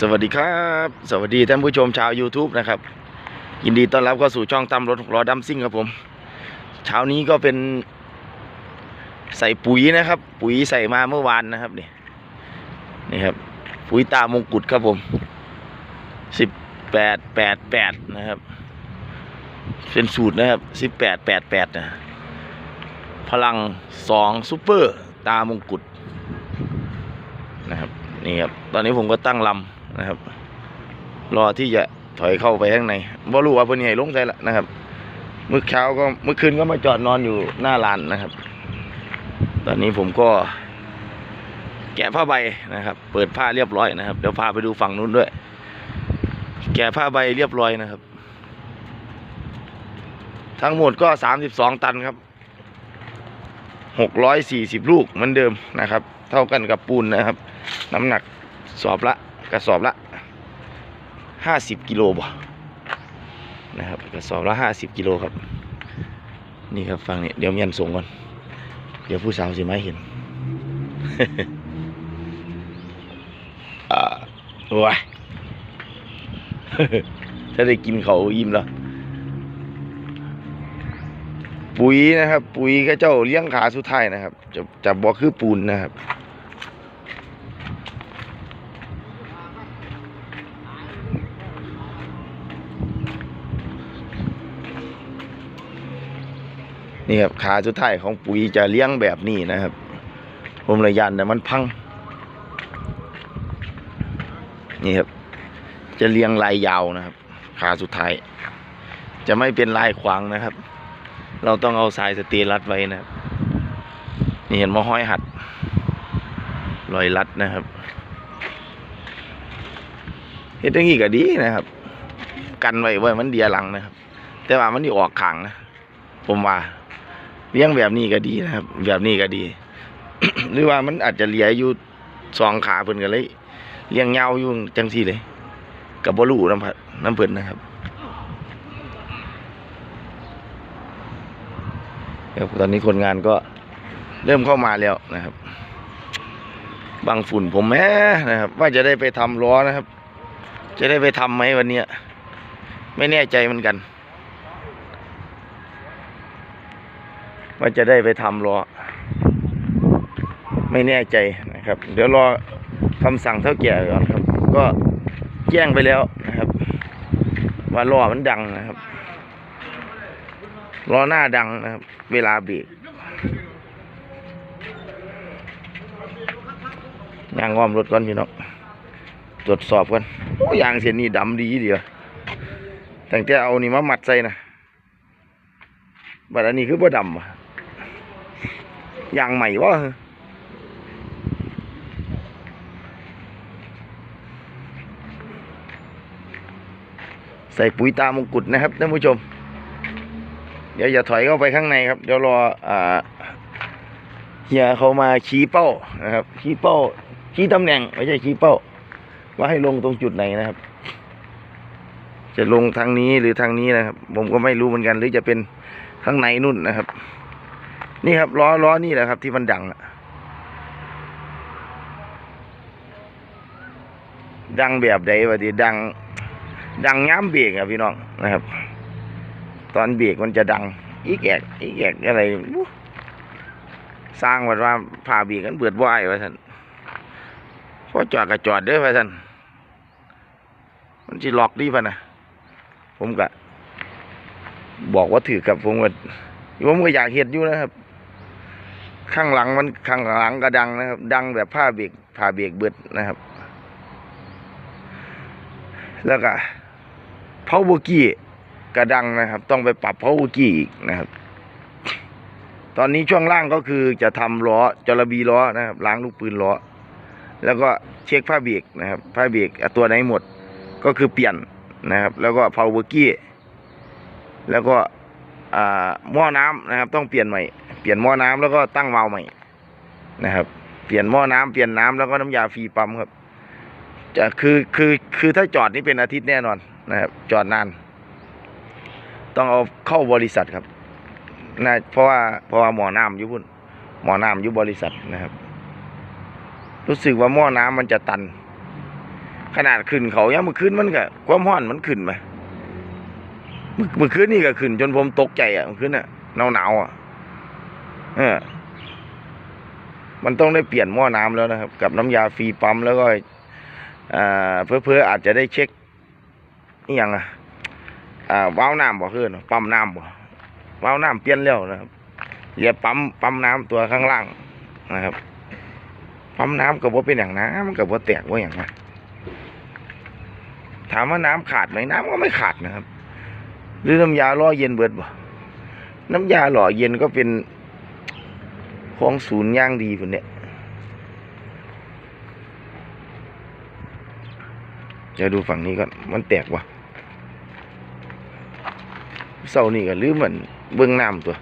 สวัสดีครับ สวัสดีท่านผู้ชมชาว YouTube นะครับ ยินดีต้อนรับเข้าสู่ช่องตำรถหกล้อดัมซิ่งครับผม เช้านี้ก็เป็นใส่ปุ๋ยนะครับ ปุ๋ยใส่มาเมื่อวานนะครับนี่นี่ครับ ปุ๋ยตามงกุฎครับผมสิบแปดแปดแปดนะครับ เป็นสูตรนะครับสิบแปดแปดแปดนะพลังสองซูเปอร์ตามงกุฎนะครับนี่ครับ ตอนนี้ผมก็ตั้งลำ นะครับ รอที่จะถอยเข้าไปข้างในบ่รู้ว่าเพิ่นให้ลงใส่ละนะครับเมื่อเช้าก็เมื่อคืนก็มาจอดนอนอยู่หน้าลานนะครับ ตอนนี้ผมก็ แกะผ้าใบนะครับ เปิดผ้าเรียบร้อยนะครับเดี๋ยวพาไปดูฝั่งนู้นด้วย แกะผ้าใบเรียบร้อยนะครับ ทั้งหมดก็สามสิบสองตันครับหกร้อยสี่สิบลูกเหมือนเดิมนะครับ เท่ากันกับปูนนะครับ น้ำหนักสอบละ กระสอบละห้าสิบกิโลบ่นะครับกระสอบละห้าสิบกิโลครับ นี่ครับฟังเนี่ยเดี๋ยวเมียนส่งก่อน เดี๋ยวผู้สาวสิไมาเห็นอ่าโอ้ยถ้าได้กินเขาวอิ่มแล้ว ปุ๋ยนะครับ ปุ๋ยก็เจ้าเลี้ยงขาสุดท้ายนะครับ จะจะบอกคือปูนนะครับ นี่ครับขาสุดท้ายของปุ๋ยจะเลี้ยงแบบนี้นะครับ ผมเลยยันแต่มันพัง นี่ครับ จะเลี้ยงลายยาวนะครับ ขาสุดท้าย จะไม่เป็นลายขวางนะครับ เราต้องเอาสายสเตีรัดไว้นะครับ นี่เห็นว่าห้อยหัดรอยรัดนะครับเฮ็ดอย่างนี้ก็ดีนะครับ กันไว้ไว้มันเดียหลังนะครับ แต่ว่ามันนี่ออกขังนะ ผมว่า เลี้ยงแบบนี้ก็ดีนะครับ แบบนี้ก็ดี หรือว่ามันอาจจะเลี้ยอยู่สองขาเพิ่นก็เลยเลี้ยงยาอยู่จังซี่เลย กับบรูน้ำพัดน้ำเพิ่นนะครับครับตอนนี้คนงานก็เริ่มเข้ามาแล้วนะครับ บางฝุ่นผมแม้นะครับ ว่าจะได้ไปทำล้อนะครับ จะได้ไปทำไหมวันเนี้ยไม่แน่ใจเหมือนกัน ว่าจะได้ไปทำรอไม่แน่ใจนะครับ เดี๋ยวรอคำสั่งเท่าแก่ก่อนครับ ก็แจ้งไปแล้วนะครับ ว่ารอมันดังนะครับรอหน้าดังนะครับ เวลาเบรกยางอ้อมรถก่อนพี่น้องตรวจสอบกันโอ้ยางเส้นนี้ดำดีเดียวแตั้งแต่เอานี่มามัดใส่นะบัดอันนี้คือบ่ดำ อะยางใหม่วะใส่ปุ๋ยตามงกุฎนะครับท่านผู้ชม เดี๋ยวอย่าถอยเข้าไปข้างในครับ เดี๋ยวรออ่าเฮียเขามาชี้เป้านะครับ ชี้เป้า ชี้ตำแหน่งไม่ใช่ชี้เป้า ว่าให้ลงตรงจุดไหนนะครับ จะลงทางนี้หรือทางนี้นะครับ ผมก็ไม่รู้เหมือนกัน หรือจะเป็นข้างในนู่นนะครับ นี่ครับล้อล้อนี่แหละครับ ที่มันดังอะดังแบบใดวะทีดัง ดังย้ำเบรกอะพี่น้องนะครับ ตอนเบรกมันจะดัง อีกแอกอีกแอกอะไรสร้างวัดว่าพาเบรกกันเบิดว่ายว่าท่านพอจอดก็จอดเด้อว่าท่านมันจะล็อกดีป่ะนะผมก็บอกว่าถือกับผมก็ผมก็อยากเห็นอยู่นะครับ ข้างหลังมันข้างหลังก็ดังนะครับ ดังแบบผ้าเบรกผ้าเบรกเบิดนะครับ แล้วก็เพาโบกี้ก็ดังนะครับ ต้องไปปรับเพาโบกี้อีกนะครับ ตอนนี้ช่วงล่างก็คือจะทำล้อจระบีล้อนะครับ ล้างลูกปืนล้อแล้วก็เช็คผ้าเบรกนะครับ ผ้าเบรกตัวไหนหมดก็คือเปลี่ยนนะครับ แล้วก็เพาโบกี้แล้วก็หม้อน้ำนะครับ ต้องเปลี่ยนใหม่ เปลี่ยนหม้อน้ำแล้วก็ตั้งวาล์วใหม่นะครับ เปลี่ยนหม้อน้ำเปลี่ยนน้ำแล้วก็น้ำยาฟรีปั๊มครับจะคือคือคือถ้าจอดนี่เป็นอาทิตย์แน่นอนนะครับ จอดนาน ต้องเอาเข้าบริษัทครับนะเพราะว่าเพราะว่าหมอน้ำอยู่พุ่นหมอน้ำอยู่บริษัทนะครับ รู้สึกว่าหม้อน้ำมันจะตัน ขนาดขึ้นเขายังมื่อคืนมันก็ความร้อนมันขึ้นมาเมื่อเมื่อคืนนี่ก็ขึ้นจนผมตกใจอะเมื่อคืนอะหนาวหนาวอะ เออมันต้องได้เปลี่ยนหม้อน้ำแล้วนะครับ กับน้ำยาฟรีปั๊มแล้วก็อ่าเพื่ออาจจะได้เช็คนี่ยังอะอ่าวน้ำบ่คือเนปั๊มน้ำบ่วาวน้ำเปลี่ยนแล้วนะครับอย่าปั๊มปั๊มน้ำตัวข้างล่างนะครับ ปั๊มน้ำก็บ่าเป็นอย่างน้ำมันก็บ่แตกว่าอย่างนะถามว่าน้ำขาดไหมน้ำก็ไม่ขาดนะครับ หรือน้ำยาล่อเย็นเบิดบ่น้ำยาหล่อเย็นก็เป็น ของศูนย์ย่างดีพุ่นเนี่ยจะดูฝั่งนี้ก่อน มันแตกว่ะเศร้านี่ก็ลืมเหมือนเบื้องน้ำตัว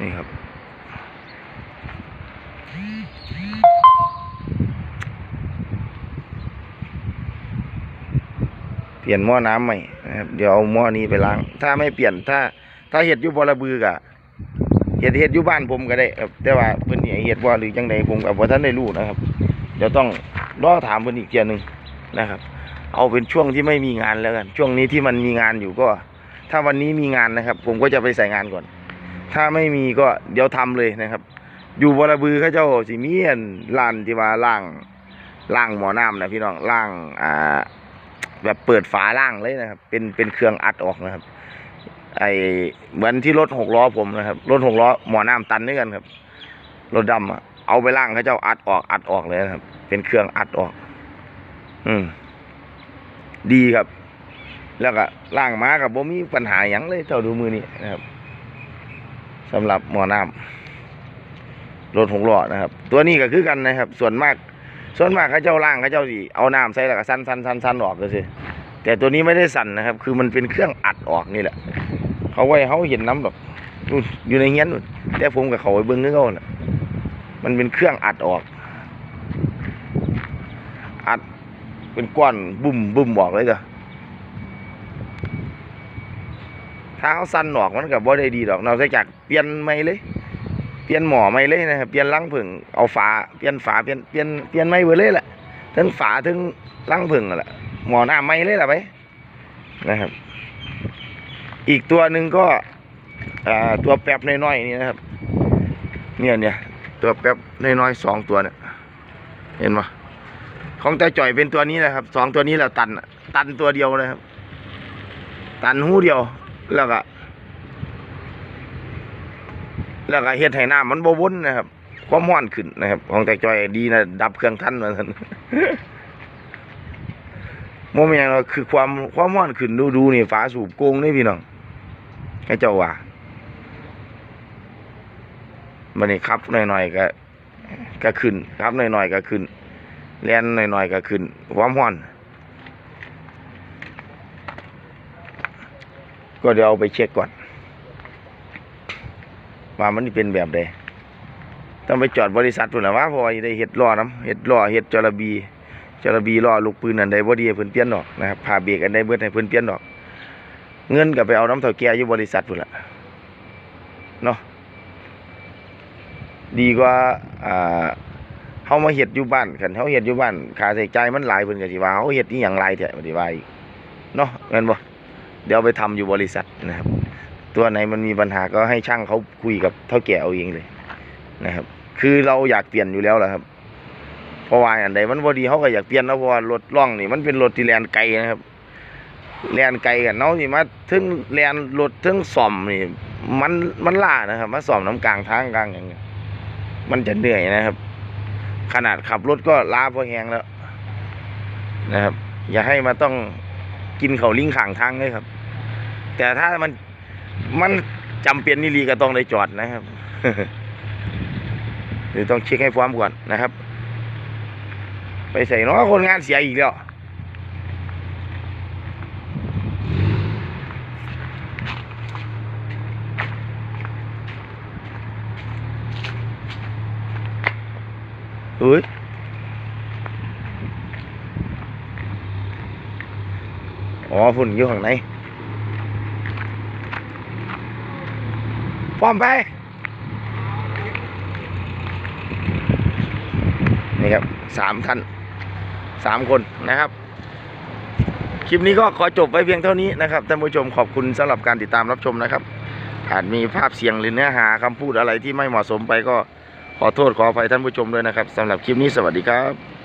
นี่ครับ เปลี่ยนหม้อน้ำใหม่นะครับเดี๋ยวเอาหม้อนี้ไปล้าง ถ้าไม่เปลี่ยนถ้า ถ้าเห็ดอยู่บอระบือกะเห็ดเห็ดอยู่บ้านผมก็ได้ครับแต่ว่าเพิ่นนี่เห็ดบ่หรือจังใดผมกับว่าท่านได้รู้นะครับ เดี๋ยวต้องรอถามเพิ่นอีกเทียหนึงนะครับ เอาเป็นช่วงที่ไม่มีงานแล้วกัน ช่วงนี้ที่มันมีงานอยู่ก็ ถ้าวันนี้มีงานนะครับ ผมก็จะไปใส่งานก่อน ถ้าไม่มีก็เดี๋ยวทำเลยนะครับ อยู่บระบือเขาเจ้าสิมีอันร้านที่ว่าล่างล่างหมอน้ำนะพี่น้องล่างอ่า แบบเปิดฝาล่างเลยนะครับ เป็นเป็นเครื่องอัดออกนะครับ ไอเหมือนที่รถหกล้อผมนะครับรถหกล้อหมอน้ำตันด้วยกันครับรถดำอะเอาไปล่างเขาเจ้าอัดออกอัดออกเลยนะครับ เป็นเครื่องอัดออก อืม ดีครับ แล้วก็ล่างมากับผมมีปัญหาหยังเลยเท่าดูมือนี้นะครับสำหรับหมอน้ำรถหกล้อนะครับ ตัวนี้ก็คือกันนะครับ ส่วนมาก ส่วนมากเขาเจ้าล่างเขาเจ้าสิเอาน้ำใส่แล้วก็สั้นสั้นสั้นสั้นออกก็สิแต่ตัวนี้ไม่ได้สั่นนะครับ คือมันเป็นเครื่องอัดออกนี่แหละ เขาไว้เขาเห็นน้ำแบบอยู่ในเงี้ยนนู่นแต่ผมกับเขาไปเบิ้งนึกเอาน่ะมันเป็นเครื่องอัดออก อัดเป็นก้อนบุ่มบุ่มออกเลยจ้ะถ้าเขาสั้นออกมันกับบ่ได้ดีดอกนอกจากเปลี่ยนไม่เลย ปลี่ยนหมอไม่เลยนะครับเปลี่ยนลังผึ่งเอาฝาเปลี่ยนฝาเปลี่ยนเปลี่ยนเปลี่ยนไม่เบิดเลยแหละทั้งฝาทั้งลังผึ่งนั่นแหละหมอหน้าไม่เลยละไปนะครับ อีกตัวหนึ่งก็ตัวแป๊บน้อยๆนี่นะครับ เนี่ยเนี่ยตัวแป๊บน้อยๆสองตัวเนี่ย เห็นปะของตาจ่อยเป็นตัวนี้แหละครับสองตัวนี้แหละตันตันตัวเดียวเลยครับ ตันหูเดียวแล้วก็ แล้วก็เฮ็ดให้น้ำมันบวนนะครับความร้อนขึ้นนะครับ ของแต่จอยดีนะดับเครื่องทันเหมือนกันโมเมนต์เราคือความความร้อนขึ้นดูดูนี่ฝาสูบโกงนี่พี่น้องให้เจ้าว่ามันนี่ครับหน่อยๆก็ก็ขึ้นครับหน่อยๆก็ขึ้นแล่นหน่อยๆก็ขึ้นความร้อน ก็เดี๋ยวเอาไปเช็คก่อน ว่ามันเป็นแบบใดต้องไปจอดบริษัทพุ่นละว่าเพอได้เฮ็ดล้อน้ำเฮ็ดล้อเฮ็ดจระบีจระบีล้อลูกปืนอันใดบ่ดีเพิ่นเปลี่ยนดอกนะครับพาเบรกอันใดเบิดให้เพิ่นเปลี่ยนดอก เงินก็ไปเอาน้ำเฒ่าแก่อยู่บริษัทพุ่นละเนาะดีกว่าอ่าเฮามาเฮ็ดอยู่บ้านคันเฮาเฮ็ดอยู่บ้านค่าใช้จ่ายมันหลายเพิ่นก็สิว่าเฮาเฮ็ดอีหยังหลายแท้บ่ได้ว่าอีกเนาะแม่นบ่เดี๋ยวไปทำอยู่บริษัทนะครับ ตัวไหนมันมีปัญหาก็ให้ช่างเขาคุยกับเท่าแก่เอาเองเลยนะครับ คือเราอยากเปลี่ยนอยู่แล้วแหละครับ เพราะว่าอันใดมันพอดีเขาก็อยากเปลี่ยนแล้วเพราะว่ารถล่องนี่มันเป็นรถที่แลนไกลนะครับแลนไกลกันเนาะที่มาถึงแลนรถถึงซ่อมนี่มันมันล่านะครับมาซ่อมน้ำกลางทางกลางอย่างเงี้ยมันจะเหนื่อยนะครับ ขนาดขับรถก็ล้าพอแหงแล้ว นะครับ อย่าให้มาต้องกินเขาลิงข่างทางเลยครับ แต่ถ้ามัน มันจำเป็นนี่ลีก็ต้องได้จอดนะครับหรือต้องเช็คให้พร้อมก่อนนะครับ ไปใส่เนาะคนงานเสียอีกแล้วเฮ้ยอ๋อฝุ่นอยู่ข้างใน พร้อมไป นี่ครับสามท่านสามคนนะครับ คลิปนี้ก็ขอจบไว้เพียงเท่านี้นะครับท่านผู้ชมขอบคุณสำหรับการติดตามรับชมนะครับ อาจมีภาพเสียงหรือเนื้อหาคำพูดอะไรที่ไม่เหมาะสมไปก็ขอโทษขออภัยท่านผู้ชมด้วยนะครับสำหรับคลิปนี้สวัสดีครับ